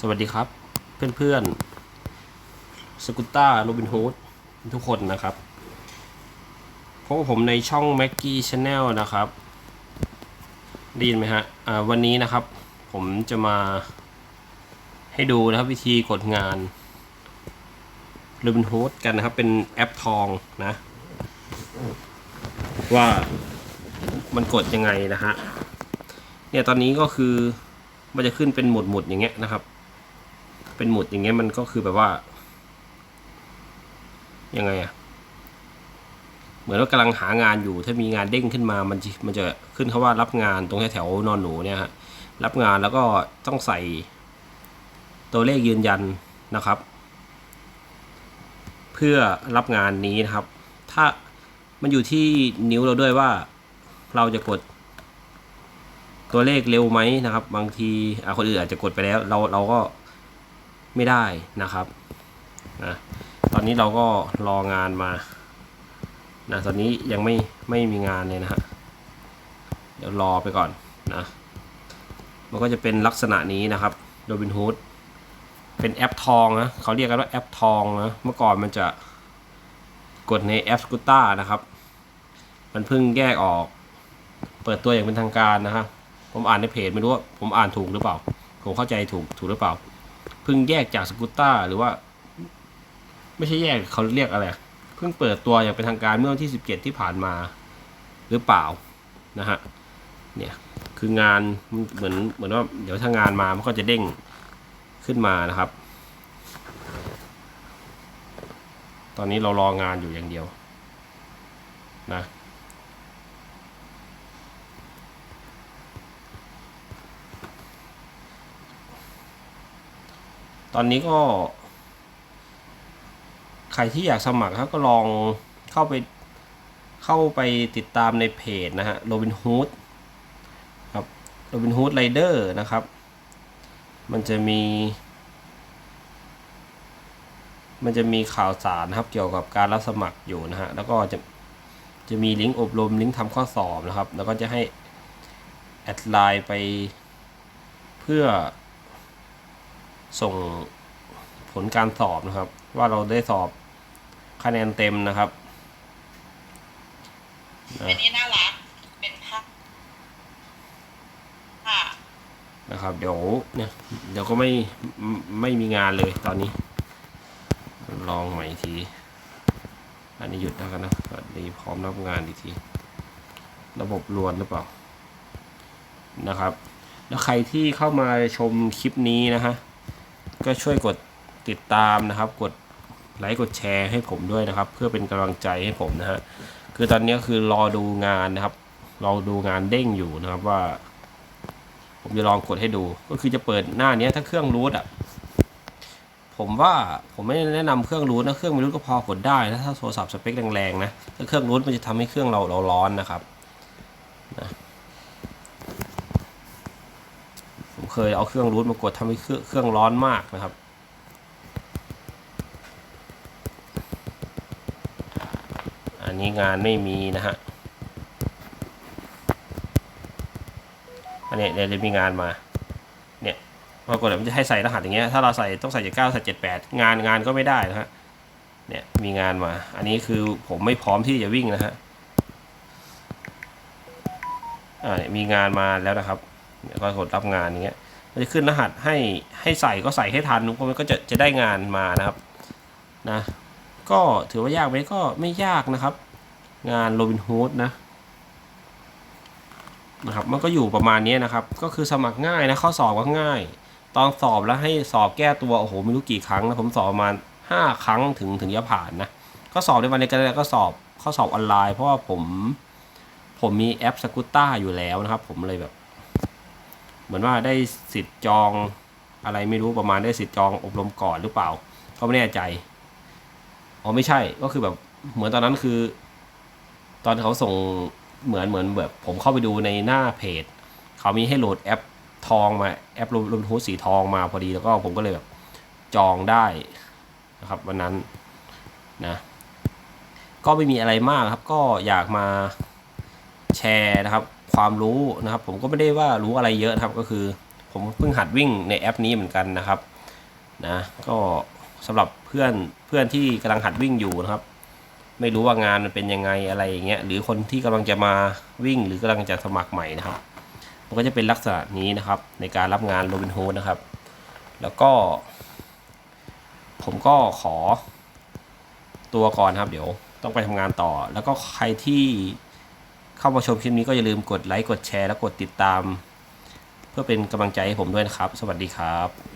สวัสดีครับเพื่อนๆสกุตต้าโรบินฮูดทุกคนนะครับพบกับผมในช่อง Maggie Channel นะครับได้ยินไหมฮะวันนี้นะครับ ผมจะมาให้ดูนะครับวิธีกดงานโรบินฮูดกันนะครับ เป็นแอปทองนะ ว่ามันกดยังไงนะฮะเนี่ยตอนนี้ก็คือมันจะขึ้นเป็นหมุดหมุดๆอย่างเงี้ยนะครับ เป็นหมุดอย่างเงี้ยมันก็คือแบบว่า ยังไงอะเหมือนว่ากำลังหางานอยู่ถ้ามีงานเด้งขึ้นมามันมันจะขึ้นคาว่ารับงานตรงแถวนอนหนูเนี่ยฮะรับงานแล้วก็ต้องใส่ ตัวเลขยืนยันนะครับ เพื่อรับงานนี้นะครับ ถ้ามันอยู่ที่นิ้วเราด้วยว่าเราจะกด ตัวเลขเร็วไหมนะครับ บางทีคนอื่นอาจจะกดไปแล้ว เราเราก็ ไม่ได้นะครับนะตอนนี้เราก็รองานมานะตอนนี้ยังไม่ไม่มีงานเลยนะฮะเดี๋ยวรอไปก่อนนะมันก็จะเป็นลักษณะนี้นะครับโ o บินฮูดเป็นแอปทองนะเขาเรียกกันว่าแอปทองนะเมื่อก่อนมันจะกดในแอปสกูต้านะครับ มันเพิ่งแยกออก เปิดตัวอย่างเป็นทางการนะครับ ผมอ่านในเพจไม่รู้ว่าผมอ่านถูกหรือเปล่า ผมเข้าใจถูกถูกหรือเปล่า เพิ่งแยกจากสกูตต้าหรือว่า ไม่ใช่แยกเขาเรียกอะไร เพิ่งเปิดตัวอย่างเป็นทางการเมื่อวันที่ 17 ที่ผ่านมาหรือเปล่านะฮะเนี่ยคืองานเหมือนเหมือนว่าเดี๋ยวถ้างานมามันก็จะเด้งขึ้นมานะครับ ตอนนี้เรารองานอยู่อย่างเดียวนะ ตอนนี้ก็ ใครที่อยากสมัครครับก็ลองเข้าไปเข้าไปติดตามในเพจนะฮะโรบินฮูดครับโรบินฮูดไรเดอร์นะครับ มันจะมี มันจะมีข่าวสารนะครับเกี่ยวกับการรับสมัครอยู่นะฮะแล้วก็จะจะมีลิงก์อบรมลิงก์ทำข้อสอบนะครับ แล้วก็จะให้แอดไลน์ไปเพื่อ ส่งผลการสอบนะครับ ว่าเราได้สอบคะแนนเต็มนะครับนะอันนี้น่ารักเป็นภาพค่ะนะครับ เดี๋ยวเนี่ยเดี๋ยวก็ไม่ไม่ไม่มีงานเลยตอนนี้ ลองใหม่อีกที อันนี้หยุดแล้วกันนะสวัสดีพร้อมรับงานอีกที ระบบรวนหรือเปล่านะครับ แล้วใครที่เข้ามาชมคลิปนี้นะฮะ ก็ช่วยกดติดตามนะครับ กดไลค์กดแชร์ให้ผมด้วยนะครับ เพื่อเป็นกำลังใจให้ผมนะฮะคือตอนนี้คือรอดูงานนะครับรอดูงานเด้งอยู่นะครับว่า ผมจะลองกดให้ดู ก็คือจะเปิดหน้านี้ถ้าเครื่องรูทอะผมว่าผมไม่แนะนำเครื่องรูทนะเครื่องไม่รูทก็พอกดได้นะถ้าโทรศัพท์สเปคแรงๆนะถ้าเครื่องรูทมันจะทำให้เครื่องเราเราร้อนนะครับนะผม เคยเอาเครื่องรูทมากดทำให้เครื่องเครื่องร้อนมากนะครับ อันนี้งานไม่มีนะฮะ อันนี้เดี๋ยวจะมีงานมา เนี่ยปรากฏมันจะให้ใส่รหัสอย่างเงี้ย ถ้าเราใส่ต้องใส่เจ็ดเก้าใส่เจ็ดแปดงานงานก็ไม่ได้นะฮะ เนี่ยมีงานมา อันนี้คือผมไม่พร้อมที่จะวิ่งนะฮะอ่าเนี่ยมีงานมาแล้วนะครับ ก็กดรับงานอย่างเงี้ยมันจะขึ้นรหัสให้ให้ใส่ก็ใส่ให้ทันเพราะมันก็จะจะได้งานมานะครับนะก็ถือว่ายากไหมก็ไม่ยากนะครับ งานโรบินฮูดนะนะครับมันก็อยู่ประมาณนี้นะครับ ก็คือสมัครง่ายนะข้อสอบก็ง่าย ตอนสอบแล้วให้สอบแก้ตัวโอ้โหไม่รู้กี่ครั้งนะผมสอบประมาณห้าครั้งถึงถึงจะผ่านนะก็สอบในวันนี้ก็ได้ก็สอบข้อสอบออนไลน์ เพราะว่าผมผมมีแอปสกูต้าอยู่แล้วนะครับ ผมเลยแบบ เหมือนว่าได้สิทธิ์จองอะไรไม่รู้ประมาณได้สิทธิ์จองอบรมก่อนหรือเปล่าก็ไม่แน่ใจอ๋อไม่ใช่ก็คือแบบเหมือนตอนนั้นคือ ตอนเขาส่งเหมือนเหมือนแบบผมเข้าไปดูในหน้าเพจเขามีให้โหลดแอปทองมาแอปรวมทูสีทองมาพอดีแล้วก็ผมก็เลยแบบจองได้นะครับวันนั้นนะก็ไม่มีอะไรมากครับ ก็อยากมาแชร์นะครับ ความรู้นะครับ ผมก็ไม่ได้ว่ารู้อะไรเยอะครับก็คือผผมเพิ่งหัดวิ่งในแอปนี้เหมือนกันนะครับนะก็สำหรับเพื่อนเพื่อนที่กำลังหัดวิ่งอยู่นะครับ ไม่รู้ว่างานมันเป็นยังไงอะไรอย่างเงี้ยหรือคนที่กำลังจะมาวิ่งหรือกำลังจะสมัครใหม่นะครับ มันก็จะเป็นลักษณะนี้นะครับ ในการรับงานโรบินฮูดนะครับ แล้วก็ ผมก็ขอตัวก่อนครับ เดี๋ยวต้องไปทำงานต่อ แล้วก็ใครที่ เข้ามาชมคลิปนี้ก็อย่าลืมกดไลค์กดแชร์และกดติดตาม เพื่อเป็นกำลังใจให้ผมด้วยนะครับ สวัสดีครับ